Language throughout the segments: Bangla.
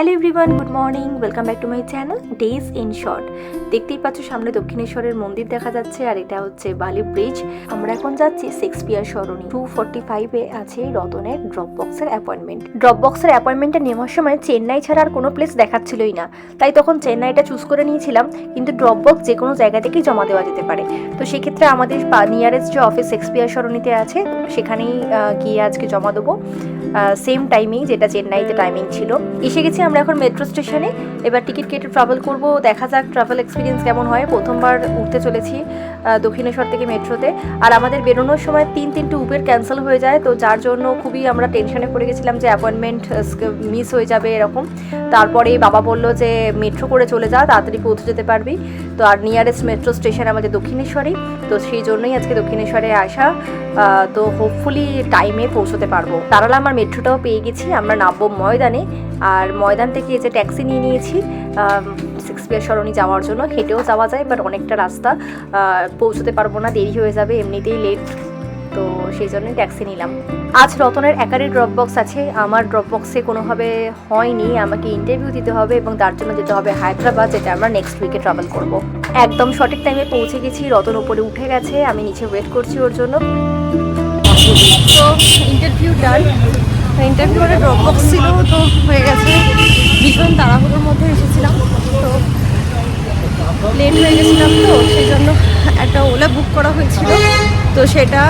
Hello everyone good morning welcome back to my channel days in short দেখতেই পাচ্ছ, সামনে দক্ষিণেশ্বরের মন্দির দেখা যাচ্ছে, আর এটা হচ্ছে বালি ব্রিজ আমরা এখন যাচ্ছি শেক্সপিয়ার সরণি। টু ফোর্টি ফাইভে আছে রতনের ড্রপ বক্সের অ্যাপয়েন্টমেন্ট ড্রপ বক্সের অ্যাপয়েন্টমেন্টটা নেওয়ার সময় চেন্নাই ছাড়া আর কোনো প্লেস দেখাচ্ছিলই না। তাই তখন চেন্নাইটা চুজ করে নিয়েছিলাম, কিন্তু ড্রপ বক্স যে কোনো জায়গা থেকেই জমা দেওয়া যেতে পারে। তো সেক্ষেত্রে আমাদের নিয়ারেস্ট যে অফিস শেক্সপিয়ার সরণিতে আছে, সেখানেই গিয়ে আজকে জমা দেবো। সেম টাইমিং যেটা চেন্নাইতে টাইমিং ছিল। এসে গেছি আমরা এখন মেট্রো স্টেশনে এবার টিকিট কেটে ট্রাভেল করব। দেখা যাক ট্রাভেল এক্সপিরিয়েন্স কেমন হয়। প্রথমবার উঠতে চলেছি। দক্ষিণেশ্বর থেকে মেট্রোতে। আর আমাদের বেরোনোর সময় তিন তিনটে উবের ক্যান্সেল হয়ে যায়, তো যার জন্য খুবই আমরা টেনশনে পড়ে গেছিলাম যে অ্যাপয়েন্টমেন্ট মিস হয়ে যাবে এরকম। তারপরে বাবা বলল যে, মেট্রো করে চলে যা, তাড়াতাড়ি পৌঁছে যেতে পারবি। তো আর নিয়ারেস্ট মেট্রো স্টেশন আমাদের দক্ষিণেশ্বরেই, তো সেই জন্যই আজকে দক্ষিণেশ্বরে আসা। তো হোপফুলি টাইমে পৌঁছতে পারব। তারালা আমার মেট্রোটাও পেয়ে গেছি, আমরা নামবো ময়দানে। আর ময়দান থেকে যে ট্যাক্সি নিয়ে নিয়েছি সিক্সপিয়ার সরণি যাওয়ার জন্য। হেঁটেও যাওয়া যায় বাট অনেকটা রাস্তা পৌঁছতে পারব না, দেরি হয়ে যাবে, এমনিতেই লেট তো সেই জন্যই ট্যাক্সি নিলাম। আজ রতনের একারই ড্রপ বক্স আছে। আমার ড্রপ বক্সে কোনোভাবে হয়নি। আমাকে ইন্টারভিউ দিতে হবে এবং তার জন্য যেতে হবে হায়দ্রাবাদ, যেটা আমরা নেক্সট উইকে ট্রাভেল করব। একদম সঠিক টাইমে পৌঁছে গেছি। রতন উপরে উঠে গেছে। আমি নিচে ওয়েট করছি ওর জন্য। তো interview done interview drop box ছিল, তো হয়ে গেছে। ভীষণ তাড়াহুড়োর মধ্যে এসেছিলাম। তো লেট হয়ে গেছিলাম তো, সেই জন্য একটা ওলা বুক করা হয়েছিল। তো সেটা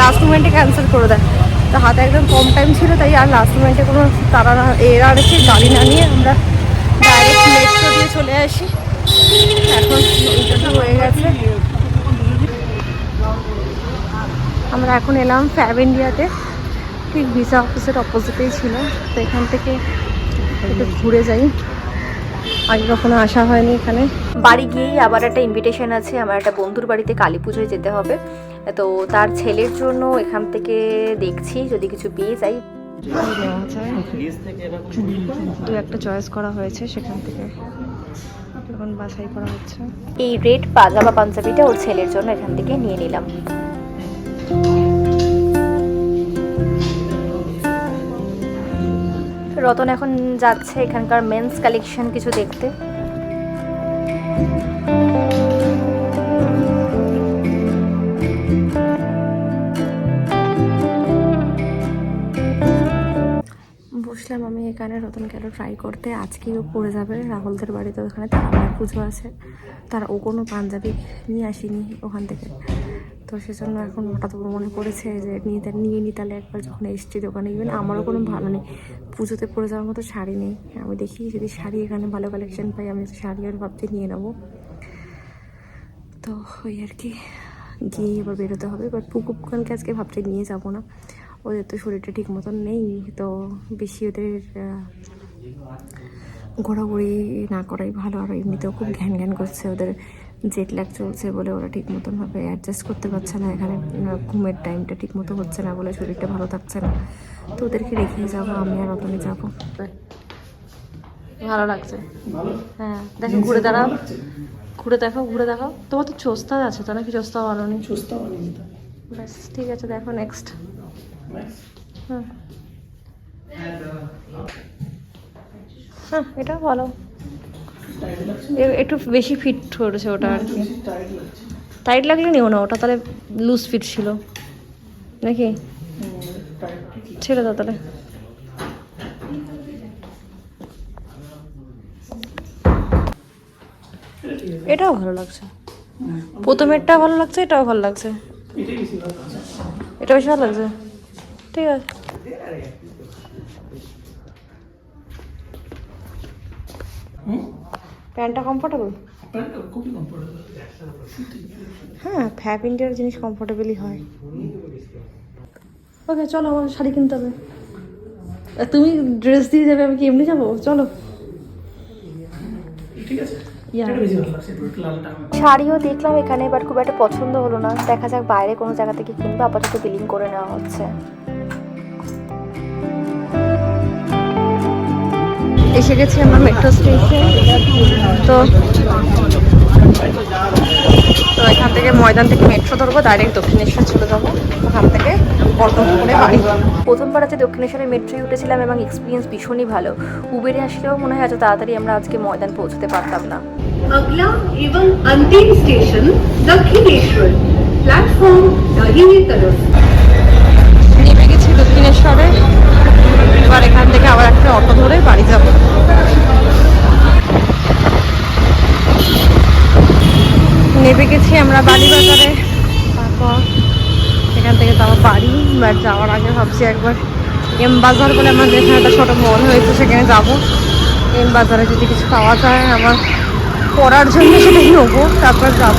লাস্ট মোমেন্টে ক্যান্সেল করে দেয়। তো হাতে একদম কম টাইম ছিল, তাই আর লাস্ট মোমেন্টে কোনো তারা এর আর এসে গাড়ি না নিয়ে আমরা ডাইরেক্ট মেট্রো দিয়ে চলে আসি। এখন হয়ে গেছে। আমরা এখন এলাম ফ্যাব ইন্ডিয়াতে ঠিক ভিসা অফিসের অপোজিটেই ছিল। তো এখান থেকে একটু ঘুরে যাই। আগে কখনো আসা হয়নি এখানে। বাড়ি গিয়েই আবার একটা ইনভিটেশন আছে আমার একটা বন্ধুর বাড়িতে কালী পুজোয় যেতে হবে। তো তার ছেলের জন্য এখান থেকে দেখছি যদি কিছু পেয়ে যাই। দু একটা চয়েস করা হয়েছে সেখান থেকে। এখন বাছাই করা হচ্ছে। এই রেড পাজামা পাঞ্জাবিটা ওর ছেলের জন্য এখান থেকে নিয়ে নিলাম। রতন এখন যাচ্ছে এখানকার মেন্স কালেকশন কিছু দেখতে। বসলাম আমি এখানে রতন গেল ট্রাই করতে। আজকেও পড়ে যাবে রাহুলদের বাড়িতে ওখানে। তারা পুজো আছে। তার ও কোনো পাঞ্জাবি নিয়ে আসেনি ওখান থেকে। তো সেজন্য এখন হঠাৎ মনে পড়েছে যে নিয়ে নিয়ে নি তাহলে একবার যখন এসছি দোকানে ইভেন আমারও কোনো ভালো নেই পুজোতে পরে যাওয়ার মতো শাড়ি নেই। আমি দেখি যদি শাড়ি এখানে ভালো কালেকশন পাই, আমি শাড়ি আর ভাবছি নিয়ে নেব। তো ওই আর কি গিয়ে এবার বেরোতে হবে। বাট পুকুপখানকে আজকে ভাবছি নিয়ে যাব না। ওদের তো শরীরটা ঠিক মতন নেই, তো বেশি ওদের ঘোরাঘুরি না করাই ভালো। আর এমনিতেও খুব ঘ্যান ঘ্যান করছে ওদের জেট ল্যাগ চলছে বলে ওরা ঠিক মতনভাবে অ্যাডজাস্ট করতে পারছে না। এখানে ঘুমের টাইমটা ঠিক মতো হচ্ছে না বলে শরীরটা ভালো থাকছে না। তো ওদেরকে রেখে যাব আমি আর রতনে যাব। ভালো লাগছে। হ্যাঁ দেখো ঘুরে দাঁড়াও। ঘুরে দেখো ঘুরে দেখো। তোমার তো চোস্তা আছে তো নাকি চোস্তা ভালো নেই? ব্যাস ঠিক আছে দেখো নেক্সট হুম হ্যাঁ এটা ভালো। এ- একটু বেশি ফিট করেছে ওটা আর কি। টাইট লাগলে নিও না? ওটা তাহলে লুজ ফিট ছিল। নাকি? ছেড়ে দাও তাহলে। এটাও ভালো লাগছে। প্রথমেরটা ভালো লাগছে, এটাও ভালো লাগছে। এটা বেশি ভালো লাগছে। ঠিক আছে। প্যান্টটা কমফোর্টেবল হ্যাঁ ফ্যাব ইন্ডিয়ার জিনিস কমফোর্টেবলই হয়। ওকে চলো আমার শাড়ি কিনতে হবে। তুমি ড্রেস দিয়ে যাবে আমি কি এমনি যাব? চলো। Yeah. শাড়িও দেখলাম এখানে বাট খুব একটা পছন্দ হলো না। দেখা যাক বাইরে কোনো জায়গা থেকে কিনবো আপাতত বিলিং করে নেওয়া হচ্ছে। এসে গেছি আমরা মেট্রো স্টেশন তো তো এখান থেকে ময়দান থেকে মেট্রো ধরবো ডাইরেক্ট দক্ষিণেশ্বর চলে যাবো ওখান থেকে অটো করে বাড়ি প্রথমবার আছে দক্ষিণেশ্বরের মেট্রোয় উঠেছিলাম এবং এক্সপিরিয়েন্স ভীষণই ভালো উবেরে আসলেও মনে হয় এত তাড়াতাড়ি আমরা আজকে ময়দান পৌঁছতে পারতাম না अगला एवं अंतिम स्टेशन दक्षिणेश्वर प्लेटफॉर्म दाहिने तरफ নেমে গেছি দক্ষিণেশ্বরে এবার এখান থেকে আবার একটা অটো ধরে বাড়ি যাব। নেমে গেছি আমরা বাড়িবাজারে তারপর এখান থেকে যাব বাড়ি বাট যাওয়ার আগে ভাবছি একবার এম বাজার বলে আমাদের এখানে একটা ছোটো মল হয়েছে, সেখানে যাব। এম বাজারে যদি কিছু পাওয়া যায়, আমার পড়ার জন্য সেটাই নেব, তারপর যাব।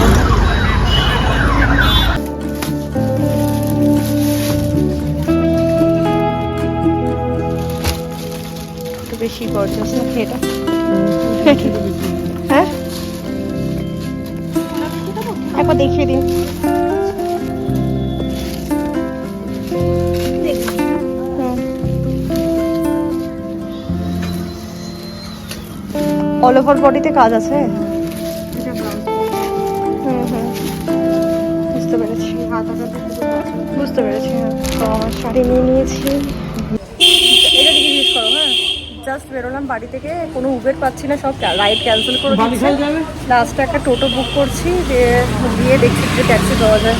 বেশি গর্জাস নাকি এটা? হ্যাঁ? একবার দেখিয়ে দিন। অল ওভার বডিতে কাজ আছে? বুঝতে পেরেছি। বুঝতে পেরেছি হ্যাঁ। তো আমার শাড়ি। নিয়ে নিয়েছি এটা দিকে ইউজ করো হ্যাঁ জাস্ট বেরোলাম বাড়ি থেকে কোনো উবের পাচ্ছি না সব রাইড ক্যান্সেল করে দিচ্ছে। লাস্টে একটা টোটো বুক করছি যে গিয়ে দেখছি যে ট্যাক্সি পাওয়া যায়।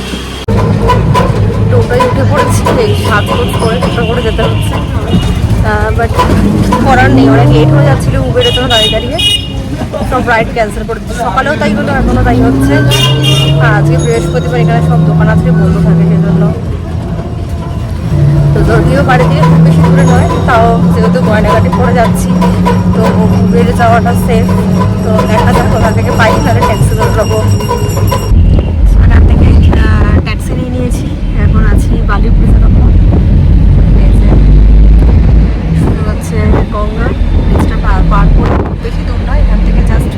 টোটোয় উঠে পড়েছি এই সাজগোজ করে টোটো করে যেতে হচ্ছে। বাট করার নেই অনেক লেট হয়ে যাচ্ছিল উবেরে তো দাঁড়িয়ে দাঁড়িয়ে। সব রাইড ক্যান্সেল করে দিচ্ছে। সকালেও তাই হলো এখনও তাই হচ্ছে। আর আজকে বৃহস্পতিবার এখানে সব দোকান আজকে বন্ধ থাকে সেজন্য যদিও বাড়ি থেকে খুব বেশি দূরে নয়, তাও যেহেতু গয়নাঘাটি পড়ে যাচ্ছি, তো বেড়ে যাওয়াটা সেফ তো দেখা যাক কোথা থেকে পাই, তাহলে ট্যাক্সি করে যাব এখান থেকে ট্যাক্সি নিয়ে নিয়েছি এখন আছি বালি ব্রিজের ওপর এই যে শুরু হচ্ছে গঙ্গা ব্রিজটা পার পার করে খুব বেশি দূর নয় এখান থেকে জাস্ট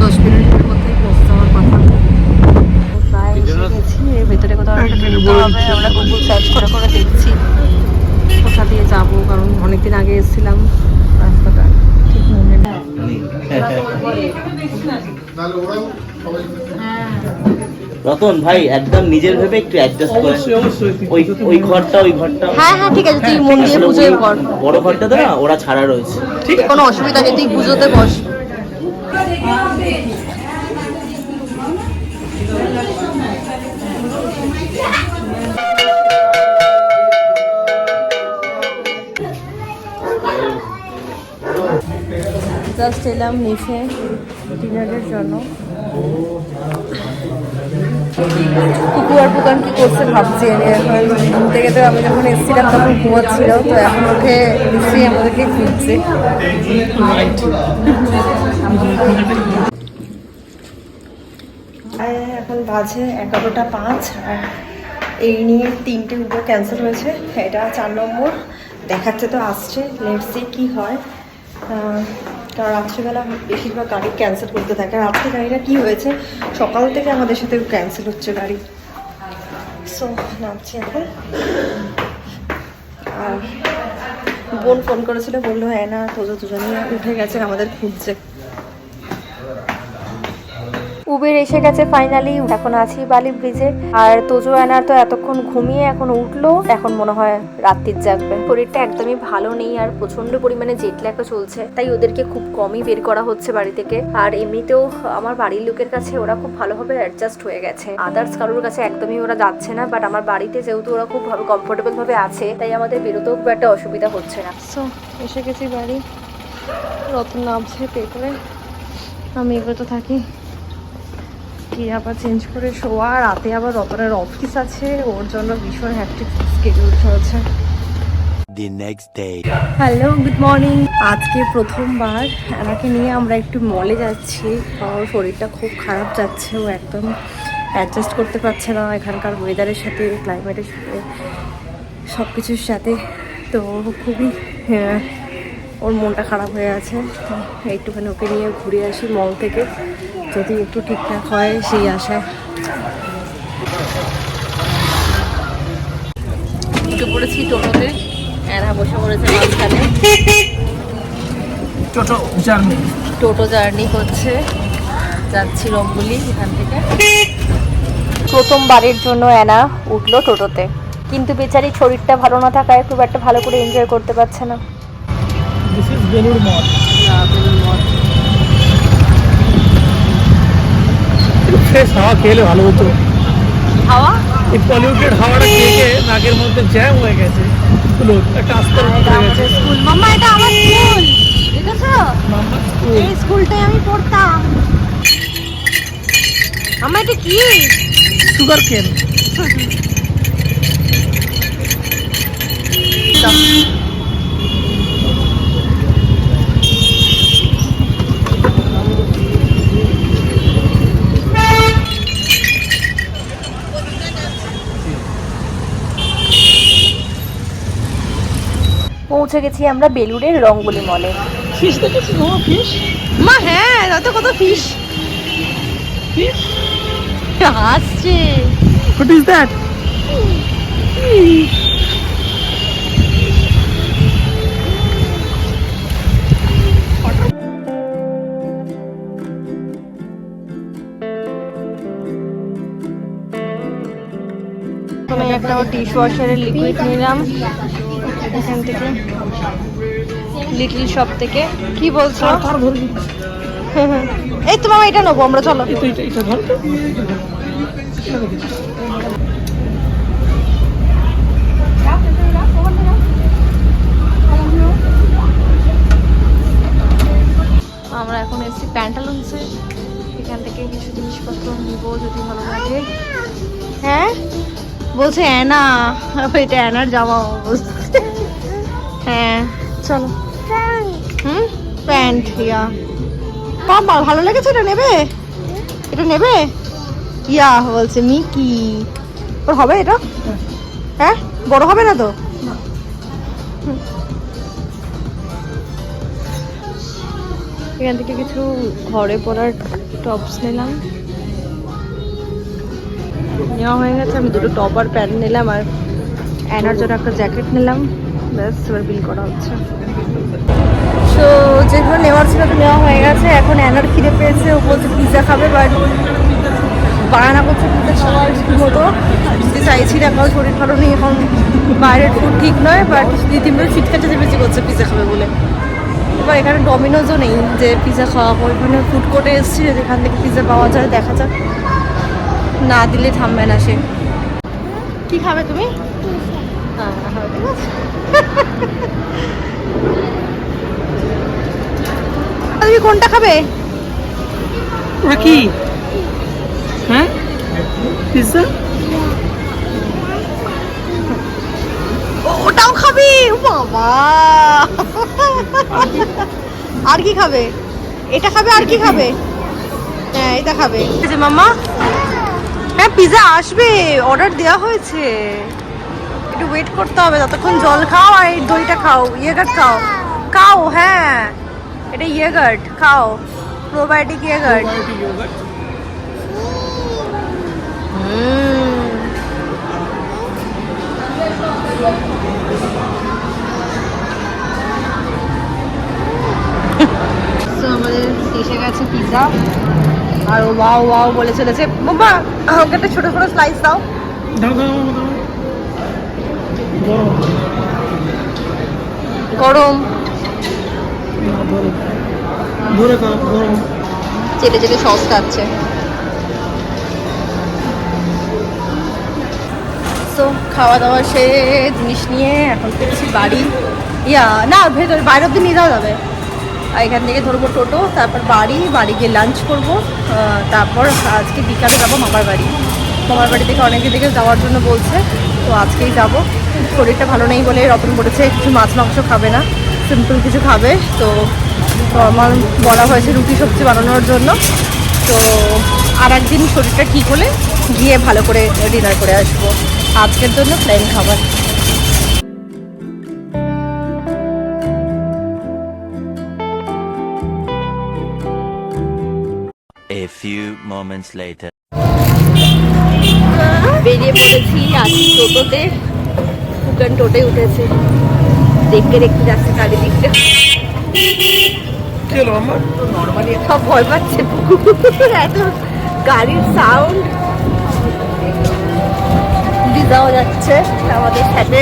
দশ মিনিটের মধ্যেই পৌঁছে যাওয়ার কথা প্রায় এসে গেছি এর ভেতরে কোথাও একটা ঢুকতে হবে আমরা গুগল সার্চ করে করে দেখছি কোথা দিয়ে যাব কারণ অনেকদিন আগে এসেছিলাম রাস্তাটা ঠিক মনে নেই রতন ভাই একদম নিজের ভেবে একটু অ্যাডজাস্ট করে ওই ওই ঘরটা ওই ঘরটা। হ্যাঁ হ্যাঁ ঠিক আছে তুই মন দিয়ে পুজোয় কর বড় ঘরটাতে না ওরা ছাড়া রয়েছে। ঠিক কোনো অসুবিধা নেই তুই পুজোতে বস। জাস্ট এলাম নিচে। ডিনারের জন্য। কুকু আর পুকান কি করছে ভাবছি আমি এখন ঘুম থেকে তো আমি যখন এসেছিলাম তখন ঘুমাচ্ছিল তো এখন উঠে নিশ্চয়ই আমাদেরকে খুঁজছে এখন বাজে এগারোটা পাঁচ আর এই নিয়ে তিনটে উবার ক্যান্সেল হয়েছে এটা চার নম্বর। দেখাচ্ছে তো আসছে লেটসে কি হয়। কারণ রাত্রিবেলা বেশিরভাগ গাড়ি ক্যান্সেল করতে থাকে। আর আজকে গাড়িটা কী হয়েছে? সকাল থেকে আমাদের সাথে ক্যান্সেল হচ্ছে গাড়ি। সো নামছি এখন। আর বোন ফোন করেছিল, বলল হ্যাঁ না, তোজো দুজনেই উঠে গেছে, আমাদের খুঁজছে। উবের এসে গেছে ফাইনালি এখন আছি বালি ব্রিজে। আর তোজো অ্যানার তো এতক্ষণ ঘুমিয়ে এখন উঠল। এখন মনে হয় রাত্রির জাগবে। শরীরটা একদমই ভালো নেই আর প্রচণ্ড পরিমাণে জেট ল্যাগও চলছে। তাই ওদেরকে খুব কমই বের করা হচ্ছে বাড়ি থেকে। আর এমনিতেও আমার বাড়ির লোকের কাছে ওরা খুব ভালোভাবে অ্যাডজাস্ট হয়ে গেছে। আদার্স কারোর কাছে একদমই ওরা যাচ্ছে না। বাট আমার বাড়িতে যেহেতু ওরা খুব কমফোর্টেবল ভাবে আছে, তাই আমাদের বেরোতেও খুব একটা অসুবিধা হচ্ছে না। সো এসে গেছি বাড়ি। রতন নামছে পে করে আমি এগুলো তো থাকি। কি আবার চেঞ্জ করে শোয়া রাতে আবার রতনের অফিস আছে ওর জন্য ভীষণ হ্যাপটিক স্কেডিউল চলছে। The next day. Hello good morning আজকে প্রথমবার আমাকে নিয়ে আমরা একটু মলে যাচ্ছি। ওর শরীরটা খুব খারাপ যাচ্ছে ও একদম অ্যাডজাস্ট করতে পারছে না। এখানকার ওয়েদারের সাথে ক্লাইমেটের সাথে সব কিছুর সাথে। তো খুবই ওর মনটা খারাপ হয়ে আছে। একটুখানি ওকে নিয়ে ঘুরে আসি মল থেকে। যদি একটু ঠিকঠাক হয় সেই আশায় উঠে পড়েছি টোটোতে এরা বসে পড়েছে মাঝখানে। টোটো জার্নি। টোটো জার্নি করছে যাচ্ছি রঙ্গুলি এখান থেকে। প্রথমবারের জন্য অ্যানা উঠল টোটোতে। কিন্তু বেচারি শরীরটা ভালো না থাকায় খুব একটা ভালো করে এনজয় করতে পারছে না। This is Belur Math fresh হাওয়া খেলে ভালো হতো হাওয়া এই পলিউটেড হাওয়াটা খেয়ে খেয়ে নাকের মধ্যে জ্যাম হয়ে গেছে হলো একটা আস্তে হয়ে গেছে স্কুল মাম্মা এটা আমার স্কুল দেখেছ মাম্মা স্কুল এই স্কুলটায় আমি পড়তাম মাম্মা এটা কি সুগার কেন পৌঁছে গেছি আমরা বেলুড়ের রঙ্গলি মলে। ফিশ দেখেছিস ও ফিশ মা হ্যাঁ তাতে কত ফিশ ফিশ হাসছে হোয়াট ইজ দ্যাট আমি একটা ডিশ ওয়াশারের লিকুইড নিলাম। এখান থেকে। লিটল শপ থেকে। কি বলছো? এই তো মামা এটা নেব আমরা চলো। আমরা এখন এসেছি প্যান্টালুন্সে এখান থেকে কিছু জিনিসপত্র নিব যদি ভালো লাগে। হ্যাঁ? বলছে, অ্যানা। এটা অ্যানার জামা হ্যাঁ চলো। হুম? Pant, yeah. বাবা ভালো লেগেছে এটা নেবে? এটা নেবে? ইয়া, বলছে, মিকি। ওর হবে এটা? হ্যাঁ? বড় হবে না তো? এখান থেকে কিছু ঘরে পরার টপস নিলাম। নেওয়া হয়ে গেছে। আমি দুটো টপ আর প্যান্ট নিলাম আর অ্যানার জন্য একটা জ্যাকেট নিলাম। ব্যাস, এবার বিল করা হচ্ছে। সো যেগুলো নেওয়ার ছিল তো নেওয়া হয়ে গেছে। এখন অ্যানার খিদে পেয়েছে, ও বলছে পিৎজা খাবে বাট বায়না করছে পিৎজা খাওয়ার মতো। যদি চাইছি না কারণ শরীর ভালো নেই, এখন বাইরের ফুড ঠিক নয় বাট রীতিমতো যে বেশি করছে পিৎজা খাবে বলে। এবার এখানে ডমিনোজও নেই, যে পিৎজা খাওয়া হয় ওইখানে ফুড কোর্টে এসেছি, যেখান থেকে পিৎজা পাওয়া যায়, দেখা যাক। না দিলে থামবে না সে। কি খাবে তুমি। তুমি কোনটা খাবে? কি? হ্যাঁ? পিৎজা ওটাও খাবে? বাবা। আর কি খাবে? এটা খাবে আর কি খাবে? হ্যাঁ এটা খাবে। মাম্মা হ্যাঁ পিৎজা আসবে। অর্ডার দেওয়া হয়েছে। একটু ওয়েট করতে হবে ততক্ষণ জল খাও আর এই দইটা খাও। ইয়েগার্ট খাও। খাও হ্যাঁ। এটা ইয়েগার্ট খাও। প্রোবায়োটিক ইয়েগার্ট আমাদের এসে গেছে পিৎজা আর ওয়াও ওয়াও বলে চলেছে বাবা ওকে একটা ছোট ছোট স্লাইস দাও। গরম। চেটে চেটে সস খাচ্ছে। তো খাওয়া দাওয়া সেরে জিনিস নিয়ে এখন ফিরছি বাড়ি। ইয়া না ভেতরে বাইরে অব্দি নিয়ে যাওয়া যাবে। এখান থেকে ধরবো টোটো, তারপর বাড়ি বাড়ি গিয়ে লাঞ্চ করব তারপর আজকে বিকালে যাব মামার বাড়ি। মামার বাড়ি থেকে অনেক দিকে যাওয়ার জন্য বলছে, তো আজকেই যাব। শরীরটা ভালো নেই বলে রতন বলেছে, কিছু মাছ মাংস খাবে না সিম্পল কিছু খাবে, তো আমার বলা হয়েছে রুটি সবজি বানানোর জন্য। তো আর একদিন শরীরটা ঠিক হলে গিয়ে ভালো করে ডিনার করে আসব। আজকের জন্য প্ল্যান খাবার। Moments later. বেরিয়ে পড়েছি আছি টোটোতে। ফুকান টোটে উঠেছে। দেখতে দেখতে যাচ্ছে চারিদিকটা। কি নর্মালি সব ভয় পাচ্ছে। এত গাড়ির সাউন্ড দিদাও যাচ্ছে আমাদের সাথে।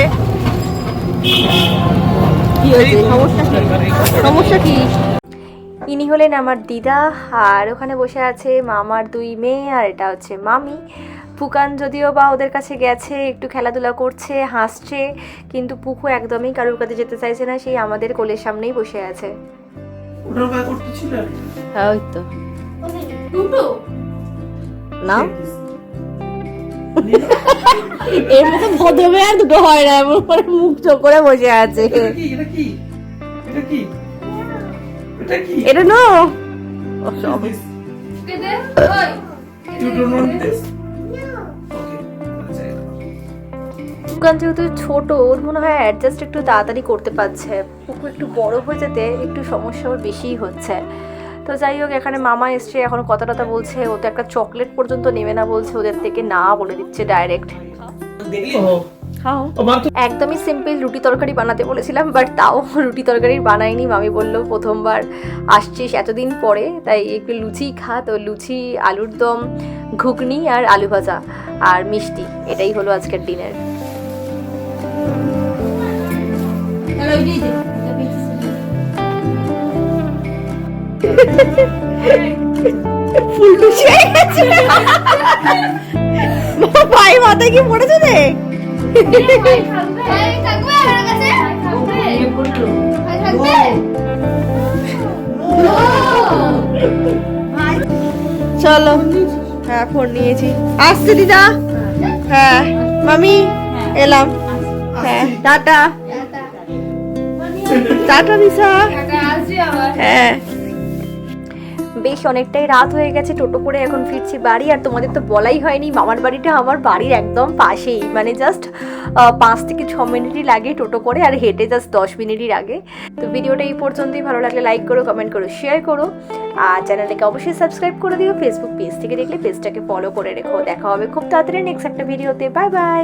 কি হয়েছে? সমস্যা কি? সমস্যা কি? ইনি হলেন আমার দিদা আর ওখানে বসে আছে মামার দুই মেয়ে আর এটা হচ্ছে মামি। ফুকান যদিও বা ওদের কাছে গেছে একটু খেলাধুলা করছে হাসছে কিন্তু পুকু একদমই কারোর কাছে যেতে চাইছে না সেই আমাদের কোলের সামনেই বসে আছে। হ্যাঁ ওই তো। না? এর মতো ভদ্রবে আর দুটো হয় না এমন করে মুখ চোখ করে বসে আছে। এটা কি? এটা কি? এটা কি? এটা কি? এটা no. This. Don't want this? Okay. আচ্ছা, যেহেতু ছোট ওর মনে হয় অ্যাডজাস্ট একটু তাড়াতাড়ি করতে পারছে। পুকু একটু বড় হয়ে যেতে একটু সমস্যা ওর বেশিই হচ্ছে। তো যাই হোক এখানে মামা এসছে এখন কথা টথা বলছে ও তো একটা চকলেট পর্যন্ত নেবে না বলছে ওদের থেকে না বলে দিচ্ছে ডাইরেক্ট খাও। একদমই সিম্পল রুটি তরকারি বানাতে বলেছিলাম বাট তাও রুটি তরকারি বানাইনি। মামি বলল প্রথমবার আসছিস এতদিন পরে তাই একটু লুচি খা। তো লুচি আলুর দম ঘুগনি আর আলু ভাজা আর মিষ্টি এটাই হলো আজকের ডিনার হয়ে গেছে। ভাই মাথায় কি পড়েছে রে চলো। হ্যাঁ ফোন নিয়েছি। আসছি দিদা। হ্যাঁ মামি এলাম। হ্যাঁ টাটা। টাটা দিশা। হ্যাঁ। বেশ অনেকটাই রাত হয়ে গেছে, টোটো করে এখন ফিরছি বাড়ি। আর তোমাদের তো বলাই হয়নি, মামার বাড়িটা আমার বাড়ির একদম পাশেই। মানে জাস্ট পাঁচ থেকে ছ মিনিটই লাগে টোটো করে আর হেঁটে জাস্ট দশ মিনিটই লাগে। তো ভিডিওটা এই পর্যন্তই, ভালো লাগলে লাইক করো কমেন্ট করো শেয়ার করো। আর চ্যানেলটাকে অবশ্যই সাবস্ক্রাইব করে দিও ফেসবুক পেজ থেকে দেখলে পেজটাকে ফলো করে রেখো। দেখা হবে খুব তাড়াতাড়ি নেক্সট একটা ভিডিওতে বাই বাই